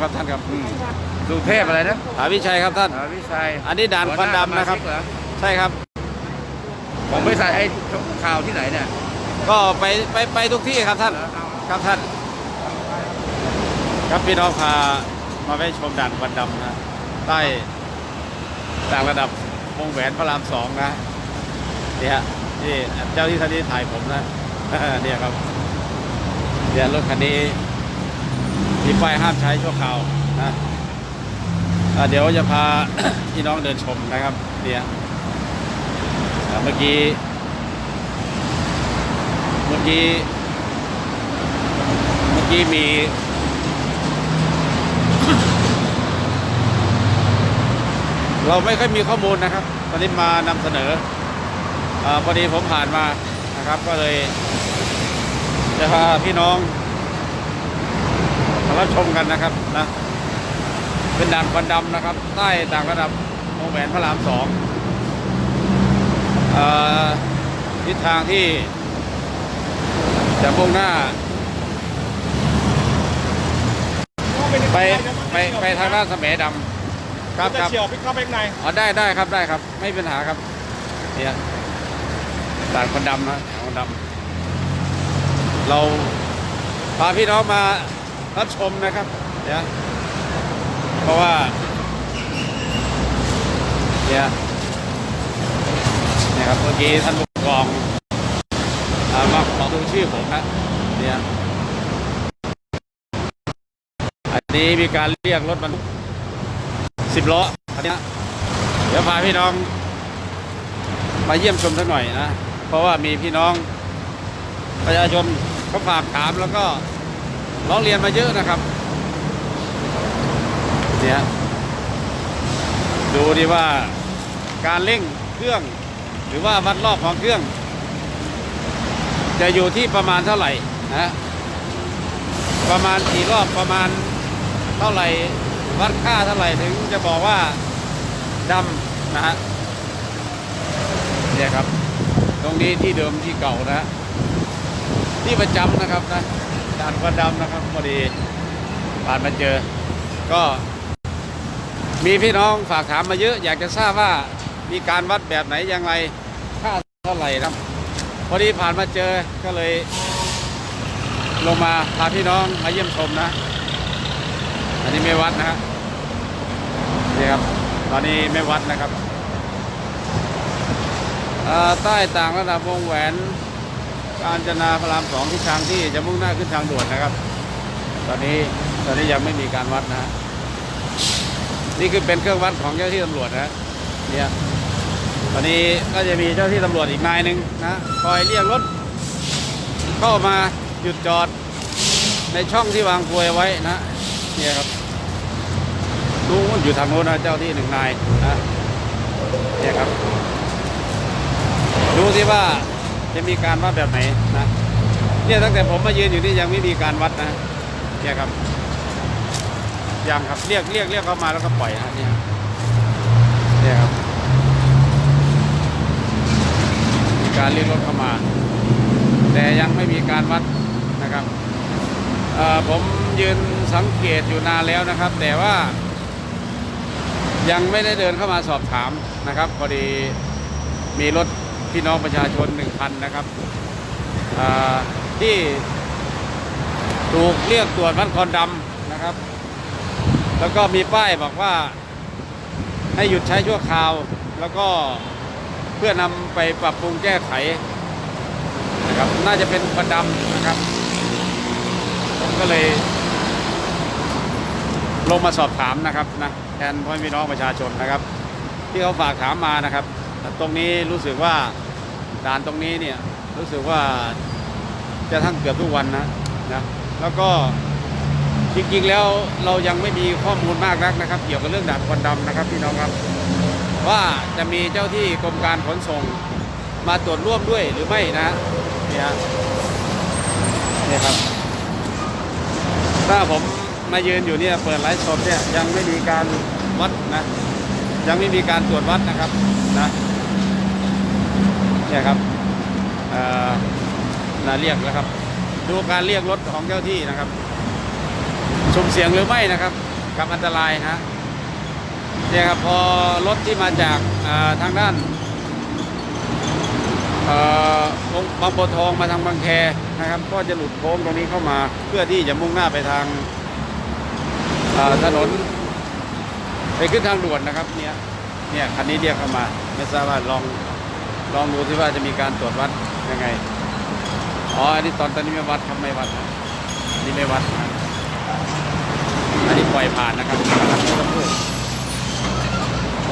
ครับท่านครับอืมสุเทพอะไรนะหาวิชัยครับท่านอ่าวิชัยอันนี้ด่านควันดำนะครับหัวหาสมาชิกเหอใช่ครับของบริษัทไอ้ข่าวที่ไหนเนี่ย ก็ไปไปไปทุกที่ครับท่าน ครับท่าน ครับพี่น้องพามาไปชมด่านควันดำนะใต้ต่างระดับวงแหวนพระรามสองนะเนี่ยฮะนี่เจ้าที่ท่านนี้ถ่ายผมนะเนี่ยครับเนี่ยรถคันนี้ มีป้ายห้ามใช้ชั่วคราวนะเดี๋ยวจะพาพี่น้องเดินชมนะครับเนี่ยเมื่อกี้ เมื่อกี้ เมื่อกี้มีเราไม่ค่อยมีข้อมูลนะครับ ตอนนี้มานำเสนออพอดีผมผ่านมานะครับ ก็เลยจะพาพี่น้อง รับชมกันนะครับนะเป็นด่านควันดำนะครับ ใต้ต่างระดับวงแหวนพระรามสองอาทิศทางที่ จะมุ่งหน้า ไปไปไปทางด้านสมดำครับจะครับเฉียวพลิกเข้าไปข้างในอ๋อได้ได้ครับได้ครับ ไม่เป็นปัญหาครับเนี่ยด่านคนดำนะด่านคนดำเราพาพี่น้องมา รับชมนะครับเนี่ยเพราะว่าเนี่ยนี่ยครับเมื่อกี้ท่านผู้กองมาขอดูชื่อผมครับเนี่ยอันนี้มีการเรียกรถบรรทุกสิบล้ออันนี้เดี๋ยวพาพี่น้อง มาเยี่ยมชมสักหน่อยนะ เพราะว่ามีพี่น้องประชาชนเขาฝากถามแล้วก็ ร้องเรียนมาเยอะนะครับเนี่ยดูดีว่าการเร่งเครื่อง หรือว่าวัดรอบของเครื่อง จะอยู่ที่ประมาณเท่าไหร่นะประมาณกี่รอบประมาณเท่าไหร่วัดค่าเท่าไหร่ถึงจะบอกว่าดำนะฮะเนี่ยครับ ตรงนี้ที่เดิมที่เก่านะฮะที่ประจำนะครับนะ ด่านควันดำนะครับพอดีผ่านมาเจอ ก็ มีพี่น้องฝากถามมาเยอะ อยากจะทราบว่ามีการวัดแบบไหนอย่างไรค่าเท่าไหร่นะพอดีผ่านมาเจอก็เลย ลงมาพาพี่น้องมาเยี่ยมชมนะ อันนี้ไม่วัดนะฮะนี่ครับตอนนี้ไม่วัดนะครับใต้ต่างระดับวงแหวน การจนาพระรามสองที่ทางที่จะมุ่งหน้าขึ้นทางด่วนนะครับ ตอนนี้ตอนนี้ยังไม่มีการวัดนะนี่คือเป็นเครื่องวัดของเจ้าที่ตำรวจนะเนี่ยตอนนี้ก็จะมีเจ้าหน้าที่ตำรวจอีกนายหนึ่งนะคอยเรียกรถเข้ามาหยุดจอดในช่องที่วางกลวยไว้นะเนี่ยครับนู้นอยู่ทางโน้นนะเจ้าที่หนึ่งนายนะเนี่ยครับดูสิว่า จะมีการวัดแบบไหนนะเนี่ยตั้งแต่ผมมายืนอยู่นี่ยังไม่มีการวัดนะเนี่ยครับยังครับเรียกเรียกเรียกเข้ามาแล้วก็ปล่อยนะเนี่ยเนี่ยครับมีการเรียกรถเข้ามา แต่ยังไม่มีการวัดนะครับผมยืนสังเกตอยู่นานแล้วนะครับ แต่ว่า ยังไม่ได้เดินเข้ามาสอบถามนะครับพอดีมีรถ พี่น้องประชาชนหนึ่งคันนะครับที่ถูกเรียกตรวจวัดควันดำนะครับ แล้วก็มีป้ายบอกว่าให้หยุดใช้ชั่วคราว แล้วก็เพื่อนำไปปรับปรุงแก้ไขนะครับน่าจะเป็นควันดำนะครับผมก็เลยลงมาสอบถามนะครับนะแทนพ่อพี่น้องประชาชนนะครับ ที่เขาฝากถามมานะครับ ตรงนี้รู้สึกว่าด่านตรงนี้เนี่ยรู้สึกว่าจะทั้งเกือบทุกวันนะนะแล้วก็จริงๆแล้วเรายังไม่มีข้อมูลมากนักนะครับ เกี่ยวกับเรื่องด่านควันดำนะครับพี่น้องครับ ว่าจะมีเจ้าที่กรมการขนส่งมาตรวจร่วมด้วยหรือไม่นะเนี่ยเนี่ยครับ ถ้าผมมายืนอยู่เนี่ยเปิดไลฟ์สดเนี่ยยังไม่มีการวัดนะ ยังไม่มีการตรวจวัดนะครับนะ เนี่ยครับเอ่อนาเรียกแล้วครับ ดูการเรียกรถของเจ้าที่นะครับสุ่มเสียงหรือไม่นะครับ กับอันตรายฮะเนี่ยครับพอรถที่มาจากทางด้านอ่อบางบัวทองมาทางบางแคนะครับ ก็จะหลุดโค้งตรงนี้เข้ามา เพื่อที่จะมุ่งหน้าไปทางถนน ไปขึ้นทางด่วนนะครับเนี่ยเนี่ยคันนี้เรียกเข้ามา ไม่ทราบว่าลอง ลองดูที่ว่าจะมีการตรวจวัดยังไง อ๋อ อันนี้ตอนตอนนี้ไม่วัดครับไม่วัดนะอันนี้ไม่วัด อันนี้ปล่อยผ่านนะครับไม่ต้องพูด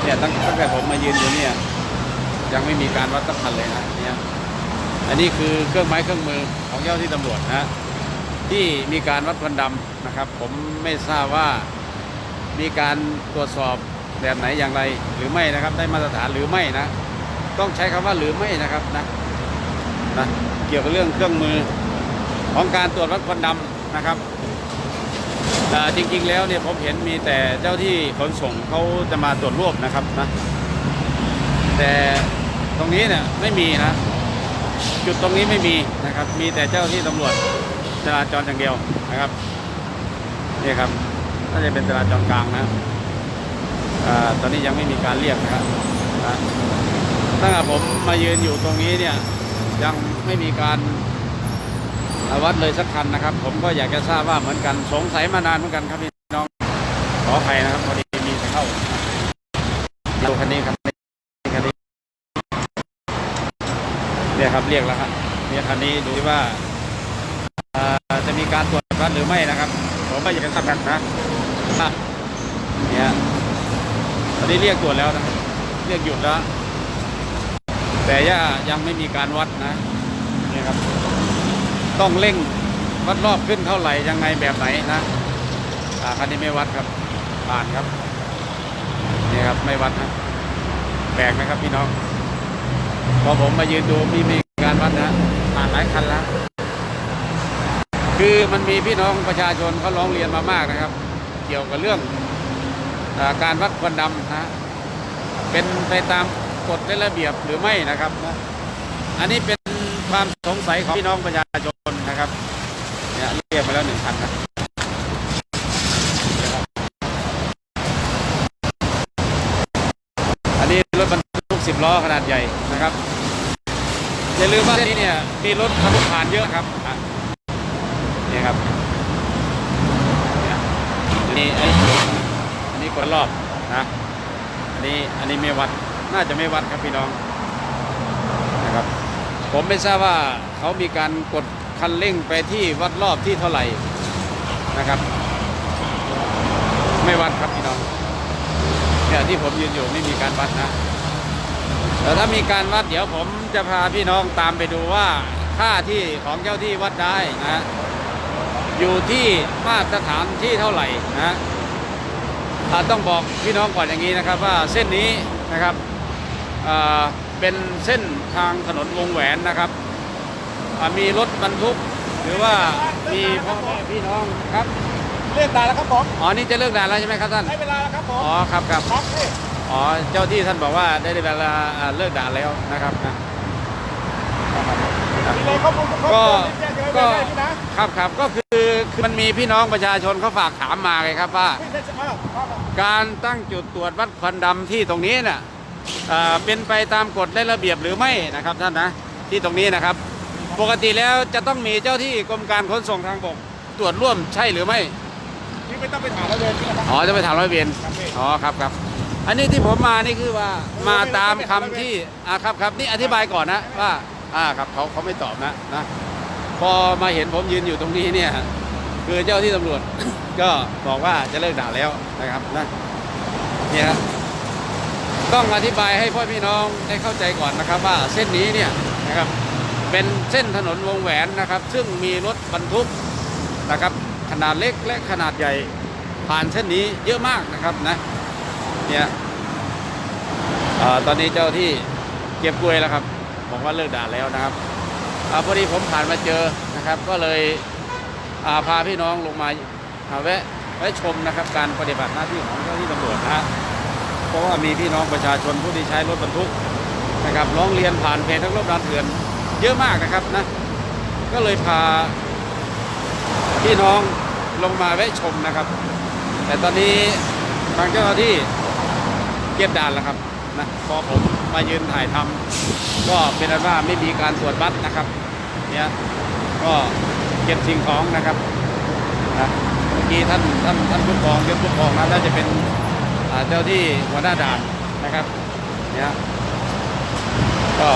เนี่ยตั้งตั้งแต่ผมมายืนอยู่เนี่ย ยังไม่มีการวัดสักคันเลยนะเนี่ยอันนี้คือเครื่องไม้เครื่องมือของเจ้าที่ตำรวจนะที่มีการวัดควันดำนะครับ ผมไม่ทราบว่ามีการตรวจสอบแบบไหนอย่างไรหรือไม่นะครับ ได้มาตรฐานหรือไม่นะ ต้องใช้คำว่าหรือไม่นะครับนะนะเกี่ยวกับเรื่องเครื่องมือของการตรวจวัดควันดำนะครับแต่จริงๆแล้วเนี่ยผมเห็นมีแต่เจ้าที่ขนส่งเขาจะมาตรวจรวบนะครับนะแต่ตรงนี้เนี่ยไม่มีนะ จุดตรงนี้ไม่มีนะครับ มีแต่เจ้าที่ตำรวจจราจรอย่างเดียวนะครับนี่ครับน่าจะเป็นจราจรกลางนะอ่าตอนนี้ยังไม่มีการเรียกนะครับนะ ตั้งแต่ผมมายืนอยู่ตรงนี้เนี่ยยังไม่มีการวัดเลยสักคันนะครับ ผมก็อยากจะทราบว่าเหมือนกันสงสัยมานานเหมือนกันครับพี่น้องขออภัยนะครับพอดีมีเข้าดูคันนี้ครับคันนี้เนี่ยครับเรียกแล้วครับเนี่ยคันนี้ดูว่าอ่าจะมีการตรวจวัดหรือไม่นะครับ ผมก็อยากจะทราบกันนะเนี่ยตอนนี้เรียกตรวจแล้วนะเรียกหยุดแล้ว แต่ย่ายังไม่มีการวัดนะนี่ครับ ต้องเร่งวัดรอบขึ้นเท่าไหร่ยังไงแบบไหนนะอ่าคันนี้ไม่วัดครับผ่านครับนี่ครับไม่วัดนะแปลกไหมครับพี่น้องพอผมมายืนดูมีมีการวัดนะผ่านหลายคันแล้วคือมันมีพี่น้องประชาชนเขาร้องเรียนมามากนะครับ เกี่ยวกับเรื่องอการวัดควันดำนะเป็นไปตาม กฎและระเบียบหรือไม่นะครับนะอันนี้เป็นความสงสัยของพี่น้องประชาชนนะครับเนี่ยเรียกมาแล้วหนึ่งคันนะอันนี้รถบรรทุกสิบล้อขนาดใหญ่นะครับอย่าลืมว่าที่นี่เนี่ยมีรถบรรทุกผ่านเยอะครับนี่ครับนี่ไอ้อันนี้กดรอบนะอันนี้อันนี้ไม่วัด น่าจะไม่วัดครับพี่น้องนะครับ ผมไม่ทราบว่าเขามีการกดคันเร่งไปที่วัดรอบที่เท่าไหร่นะครับ ไม่วัดครับพี่น้องเนี่ยที่ผมยืนอยู่ไม่มีการวัดนะแต่ถ้ามีการวัดเดี๋ยวผมจะพาพี่น้องตามไปดูว่าค่าที่ของเจ้าที่วัดได้นะอยู่ที่มาตรฐานที่เท่าไหร่นะต้องบอกพี่น้องก่อนอย่างนี้นะครับว่าเส้นนี้นะครับ เป็นเส้นทางถนนวงแหวนนะครับอ่ามีรถบรรทุก หรือว่ามีพ่อแม่พี่น้องครับเรียกด่าแล้วครับผมอ๋อนี่จะเลิกด่านแล้วใช่ไหมครับท่านให้เวลาแล้วครับผมอ๋อครับครับครับพี่อ๋อเจ้าที่ท่านบอกว่าได้เวลาอ่าเลิกด่านแล้วนะครับนะมีเลยข้อมูลทุกคนก็แจ้งเลยก็ไม่ได้พี่นะครับครับก็คือคือมันมีพี่น้องประชาชนเขาฝากถามมาไงครับว่าพี่จะอ้าวครับการตั้งจุดตรวจวัดควันดำที่ตรงนี้น่ะ เอ่อเป็นไปตามกฎและระเบียบหรือไม่นะครับท่านนะที่ตรงนี้นะครับ ปกติแล้วจะต้องมีเจ้าที่กรมการขนส่งทางบกตรวจร่วมใช่หรือไม่พี่ไม่ต้องไปถามแล้วเลยพี่นะครับอ๋อจะไปถามร้อยเวรครับพี่อ๋อครับครับอันนี้ที่ผมมานี่คือว่ามาตามคำที่อ่าครับครับนี่อธิบายก่อนนะว่าอ่าครับเขาเขาไม่ตอบนะนะพอมาเห็นผมยืนอยู่ตรงนี้เนี่ยคือเจ้าที่ตำรวจ ก็บอกว่าจะเลิกด่าแล้วนะครับนะเนี่ยฮะ ต้องอธิบายให้พ่อพี่น้องได้เข้าใจก่อนนะครับ ว่าเส้นนี้เนี่ยนะครับเป็นเส้นถนนวงแหวนนะครับ ซึ่งมีรถบรรทุกนะครับ ขนาดเล็กและขนาดใหญ่ผ่านเส้นนี้เยอะมากนะครับนะเนี่ยอตอนนี้เจ้าที่เก็บกลวยแล้วครับบอกว่าเลิกด่าแล้วนะครับอาพอดีผมผ่านมาเจอนะครับ ก็เลยพาพี่น้องลงมาอ่าแวะแวะชมนะครับ การปฏิบัติหน้าที่ของเจ้าที่ตำรวจนะฮะ เพราะว่ามีพี่น้องประชาชนผู้ที่ใช้รถบรรทุกนะครับร้องเรียนผ่านเพจทั้งรถดานเถื่อนเยอะมากนะครับนะก็เลยพาพี่น้องลงมาแวะชมนะครับ แต่ตอนนี้ทางเจ้าหน้าที่เก็บด่านแล้วครับนะพอผมมายืนถ่ายทำก็เป็นอันว่าไม่มีการตรวจบัตรนะครับเนี่ยก็เก็บสิ่งของนะครับนะเมื่อกี้ท่านท่านท่านผู้กองเก็บผู้กองนะน่าจะเป็น เจ้าที่หัวหน้าด่านนะครับเนี่ยก็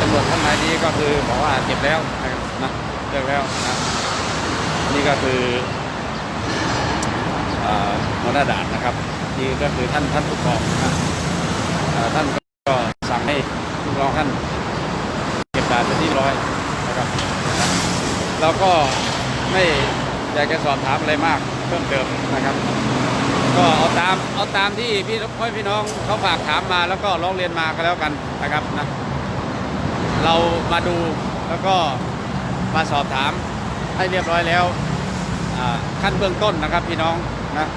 ตำรวจท่านนายนี้ก็คือบอกว่าเก็บแล้วนะครับนะเลิกแล้วนะนี่ก็คือหัวหน้าด่านนะครับนี่ก็คือท่านท่านผู้กองนะท่านก็สั่งให้ลูกองท่านเก็บด่านเป็นที่ร้อยนะครับเราก็ไม่อยากจะสอบถามอะไรมากเพิ่มเติมนะครับ ก็เอาตามเอาตามที่พี่พ่อพี่น้องเขาฝากถามมาแล้วก็ร้องเรียนมาก็แล้วกันนะครับนะเรามาดูแล้วก็มาสอบถามให้เรียบร้อยแล้วขั้นเบื้องต้นนะครับพี่น้องนะ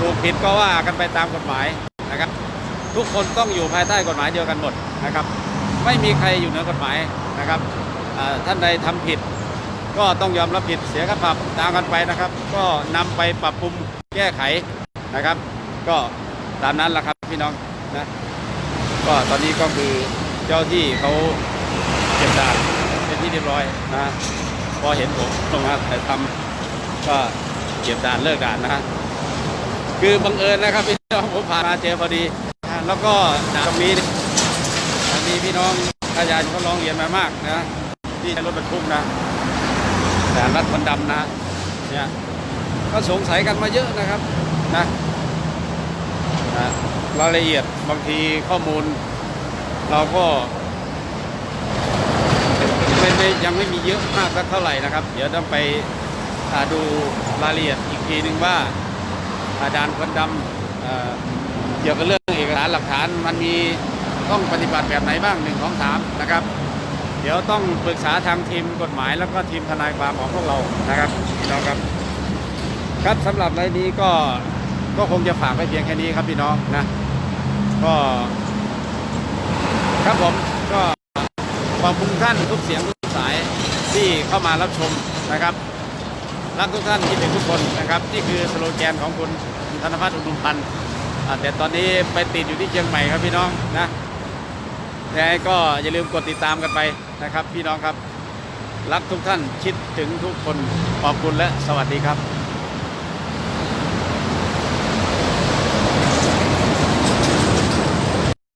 ถูกผิดก็ว่ากันไปตามกฎหมายนะครับ ทุกคนต้องอยู่ภายใต้กฎหมายเดียวกันหมดนะครับ ไม่มีใครอยู่เหนือกฎหมายนะครับท่านใดทำผิด ก็ต้องยอมรับผิดเสียค่าปรับตามกันไปนะครับ ก็นำไปปรับปรุงแก้ไข นะครับ ก็ตามนั้นแหละครับพี่น้องนะก็ตอนนี้ก็คือเจ้าที่เขาเก็บด่านเป็นที่เรียบร้อยนะพอเห็นผมลงมาแต่ทำก็เก็บด่านเลิกด่านนะฮะคือบังเอิญนะครับพี่น้องผมผ่านมาเจอพอดี แล้วก็ด่านตรงนี้เนี่ยอันนี้พี่น้องประชาชนก็ร้องเรียนมามากนะที่ใช้รถบรรทุกนะแต่รัดคนดำนะเนี่ยก็สงสัยกันมาเยอะนะครับ นะนะรายละเอียดบางทีข้อมูล เราก็ไม่ไม่ยังไม่มีเยอะมากสักเท่าไหร่นะครับ เดี๋ยวต้องไปดูรายละเอียดอีกทีหนึ่งว่าอาจารย์คนดำเเกี่ยวกับเรื่องเอกสารหลักฐานมันมีต้องปฏิบัติแบบไหนบ้างหนึ่งของสามนะครับ เดี๋ยวต้องปรึกษาทางทีมกฎหมายแล้วก็ทีมทนายความของพวกเรานะครับพี่น้องครับ ครับสำหรับรายนี้ก็ ก็คงจะฝากไว้เพียงแค่นี้ครับพี่น้องนะ ก็ ครับผมก็ขอบคุณท่านทุกเสียงทุกสายที่เข้ามารับชมนะครับรักทุกท่านคิดถึงทุกคนนะครับนี่คือสโลแกนของคุณธนพัฒน์อุดมพันธ์แต่ตอนนี้ไปติดอยู่ที่เชียงใหม่ครับพี่น้องนะยังไงก็อย่าลืมกดติดตามกันไปนะครับ พี่น้องครับ รักทุกท่านคิดถึงทุกคนขอบคุณและสวัสดีครับ